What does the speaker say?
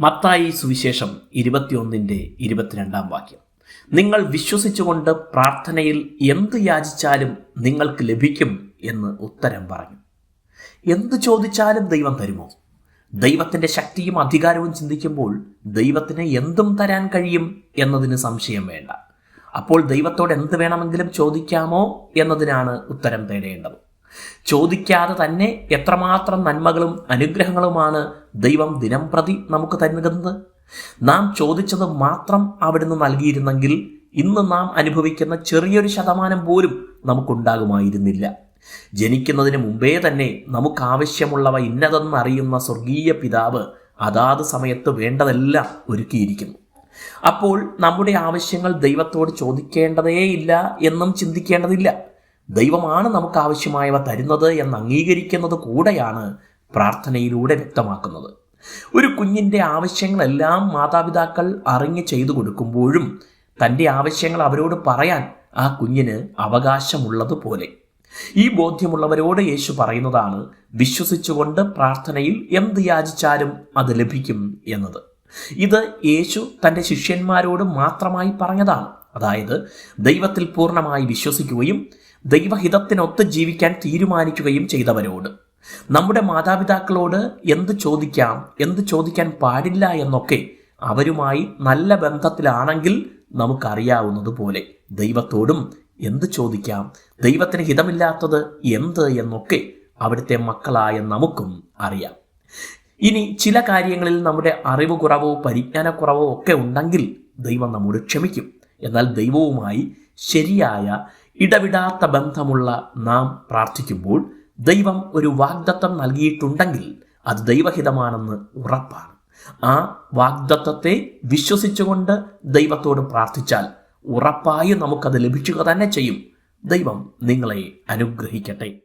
മത്തായി സുവിശേഷം ഇരുപത്തിയൊന്നിന്റെ ഇരുപത്തിരണ്ടാം വാക്യം. നിങ്ങൾ വിശ്വസിച്ചുകൊണ്ട് പ്രാർത്ഥനയിൽ എന്ത് യാചിച്ചാലും നിങ്ങൾക്ക് ലഭിക്കും എന്ന് ഉത്തരം പറഞ്ഞു. എന്ത് ചോദിച്ചാലും ദൈവം തരുമോ? ദൈവത്തിന്റെ ശക്തിയും അധികാരവും ചിന്തിക്കുമ്പോൾ ദൈവത്തിന് എന്തും തരാൻ കഴിയും എന്നതിന് സംശയം വേണ്ട. അപ്പോൾ ദൈവത്തോട് എന്ത് വേണമെങ്കിലും ചോദിക്കാമോ എന്നതിനാണ് ഉത്തരം തേടേണ്ടത്. ചോദിക്കാതെ തന്നെ എത്രമാത്രം നന്മകളും അനുഗ്രഹങ്ങളുമാണ് ദൈവം ദിനം പ്രതി നമുക്ക് തരുന്നത്? നാം ചോദിച്ചത് മാത്രം അവിടുന്ന് നൽകിയിരുന്നെങ്കിൽ ഇന്ന് നാം അനുഭവിക്കുന്ന ചെറിയൊരു ശതമാനം പോലും നമുക്കുണ്ടാകുമായിരുന്നില്ല. ജനിക്കുന്നതിന് മുമ്പേ തന്നെ നമുക്ക് ആവശ്യമുള്ളവ ഇന്നതെന്ന് അറിയുന്ന സ്വർഗീയ പിതാവ് അതാത് സമയത്ത് വേണ്ടതെല്ലാം ഒരുക്കിയിരിക്കുന്നു. അപ്പോൾ നമ്മുടെ ആവശ്യങ്ങൾ ദൈവത്തോട് ചോദിക്കേണ്ടതേയില്ല എന്നും ചിന്തിക്കേണ്ടതില്ല. ദൈവമാണ് നമുക്ക് ആവശ്യമായവ തരുന്നത് എന്ന് അംഗീകരിക്കുന്നത് കൂടെയാണ് പ്രാർത്ഥനയിലൂടെ വ്യക്തമാക്കുന്നത്. ഒരു കുഞ്ഞിന്റെ ആവശ്യങ്ങളെല്ലാം മാതാപിതാക്കൾ അറിഞ്ഞ് ചെയ്തു കൊടുക്കുമ്പോഴും തന്റെ ആവശ്യങ്ങൾ അവരോട് പറയാൻ ആ കുഞ്ഞിന് അവകാശമുള്ളതുപോലെ. ഈ ബോധ്യമുള്ളവരോട് യേശു പറയുന്നതാണ് വിശ്വസിച്ചുകൊണ്ട് പ്രാർത്ഥനയിൽ എന്ത് യാചിച്ചാലും അത് ലഭിക്കും എന്നത്. ഇത് യേശു തന്റെ ശിഷ്യന്മാരോട് മാത്രമായി പറഞ്ഞതാണ്. അതായത് ദൈവത്തിൽ പൂർണമായി വിശ്വസിക്കുകയും ദൈവഹിതത്തിനൊത്ത് ജീവിക്കാൻ തീരുമാനിക്കുകയും ചെയ്തവരോട്. നമ്മുടെ മാതാപിതാക്കളോട് എന്ത് ചോദിക്കാം എന്ത് ചോദിക്കാൻ പാടില്ല എന്നൊക്കെ അവരുമായി നല്ല ബന്ധത്തിലാണെങ്കിൽ നമുക്കറിയാവുന്നതുപോലെ ദൈവത്തോടും എന്ത് ചോദിക്കാം ദൈവത്തിന് ഹിതമില്ലാത്തത് എന്ത് എന്നൊക്കെ അവിടുത്തെ മക്കളായ നമുക്കും അറിയാം. ഇനി ചില കാര്യങ്ങളിൽ നമ്മുടെ അറിവ് കുറവോ പരിജ്ഞാനക്കുറവോ ഒക്കെ ഉണ്ടെങ്കിൽ ദൈവം നമ്മോട് ക്ഷമിക്കും. എന്നാൽ ദൈവവുമായി ശരിയായ ഇടവിടാത്ത ബന്ധമുള്ള നാം പ്രാർത്ഥിക്കുമ്പോൾ ദൈവം ഒരു വാഗ്ദത്തം നൽകിയിട്ടുണ്ടെങ്കിൽ അത് ദൈവഹിതമാണെന്ന് ഉറപ്പാണ്. ആ വാഗ്ദത്തത്തെ വിശ്വസിച്ചുകൊണ്ട് ദൈവത്തോട് പ്രാർത്ഥിച്ചാൽ ഉറപ്പായും നമുക്കത് ലഭിക്കുക തന്നെ ചെയ്യും. ദൈവം നിങ്ങളെ അനുഗ്രഹിക്കട്ടെ.